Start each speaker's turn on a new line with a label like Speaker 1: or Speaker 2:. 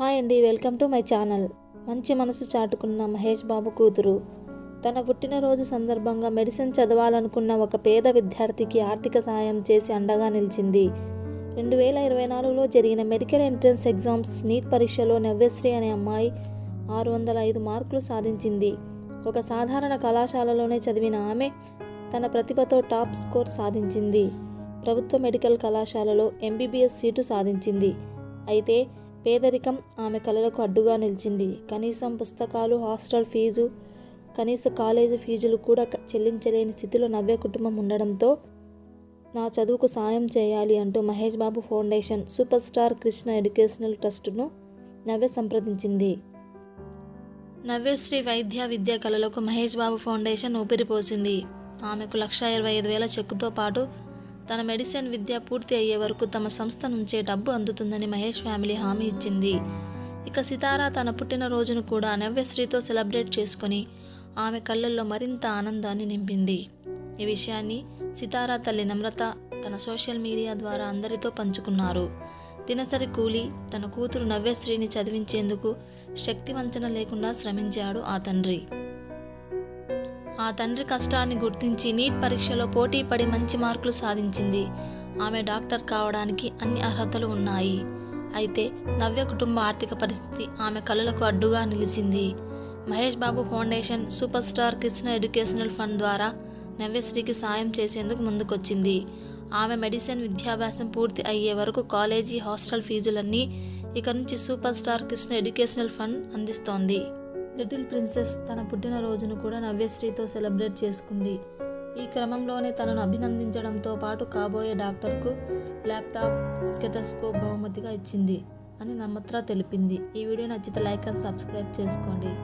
Speaker 1: Hi అండి welcome to my channel. మంచి మనసు చాటుకున్న మహేష్ బాబు కూతురు. తన పుట్టినరోజు సందర్భంగా మెడిసిన్ చదవాలనుకున్న ఒక పేద విద్యార్థికి ఆర్థిక సాయం చేసి అండగా నిలిచింది. రెండు వేల ఇరవై నాలుగులో జరిగిన మెడికల్ ఎంట్రన్స్ ఎగ్జామ్స్ నీట్ పరీక్షలో నవ్యశ్రీ అనే అమ్మాయి ఆరు వందల ఐదు మార్కులు సాధించింది. ఒక సాధారణ కళాశాలలోనే చదివిన ఆమె తన ప్రతిభతో టాప్ స్కోర్ సాధించింది. ప్రభుత్వ మెడికల్ కళాశాలలో ఎంబీబీఎస్ సీటు సాధించింది. అయితే పేదరికం ఆమె కళలకు అడ్డుగా నిలిచింది. కనీసం పుస్తకాలు హాస్టల్ ఫీజు కనీస కాలేజీ ఫీజులు కూడా చెల్లించలేని స్థితిలో నవ్య కుటుంబం ఉండడంతో నా చదువుకు సాయం చేయాలి అంటూ Mahesh Babu foundation superstar Krishna educational ట్రస్టును నవ్య సంప్రదించింది. నవ్యశ్రీ వైద్య విద్యా కళలకు మహేష్ బాబు ఫౌండేషన్ ఊపిరిపోసింది ఆమెకు లక్ష ఇరవై ఐదు వేల చెక్కుతో పాటు తన మెడిసిన్ విద్య పూర్తి అయ్యే వరకు తమ సంస్థ నుంచే డబ్బు అందుతుందని మహేష్ ఫ్యామిలీ హామీ ఇచ్చింది. ఇక సితారా తన పుట్టినరోజును కూడా నవ్యశ్రీతో సెలబ్రేట్ చేసుకొని ఆమె కళ్ళల్లో మరింత ఆనందాన్ని నింపింది. ఈ విషయాన్ని సితారా తల్లి నమ్రత తన సోషల్ మీడియా ద్వారా అందరితో పంచుకున్నారు. దినసరి కూలి తన కూతురు నవ్యశ్రీని చదివించేందుకు శక్తివంచన లేకుండా శ్రమించాడు ఆ తండ్రి. ఆ తండ్రి కష్టాన్ని గుర్తించి నీట్ పరీక్షలో పోటీ పడి మంచి మార్కులు సాధించింది. ఆమె డాక్టర్ కావడానికి అన్ని అర్హతలు ఉన్నాయి. అయితే నవ్య కుటుంబ ఆర్థిక పరిస్థితి ఆమె కళలకు అడ్డుగా నిలిచింది. Mahesh Babu foundation superstar Krishna educational fund ద్వారా నవ్యశ్రీకి సాయం చేసేందుకు ముందుకొచ్చింది. ఆమె మెడిసిన్ విద్యాభ్యాసం పూర్తి అయ్యే వరకు కాలేజీ హాస్టల్ ఫీజులన్నీ ఇక నుంచి super star Krishna educational fund అందిస్తోంది. లిటిల్ ప్రిన్సెస్ తన పుట్టినరోజును కూడా నవ్యశ్రీతో సెలబ్రేట్ చేసుకుంది. ఈ క్రమంలోనే తనను అభినందించడంతో పాటు కాబోయే డాక్టర్కు ల్యాప్టాప్ స్కెతస్కోప్ బహుమతిగా ఇచ్చింది అని నమ్మత్ర తెలిపింది. ఈ వీడియో నచ్చితే లైక్ అండ్ సబ్స్క్రైబ్ చేసుకోండి.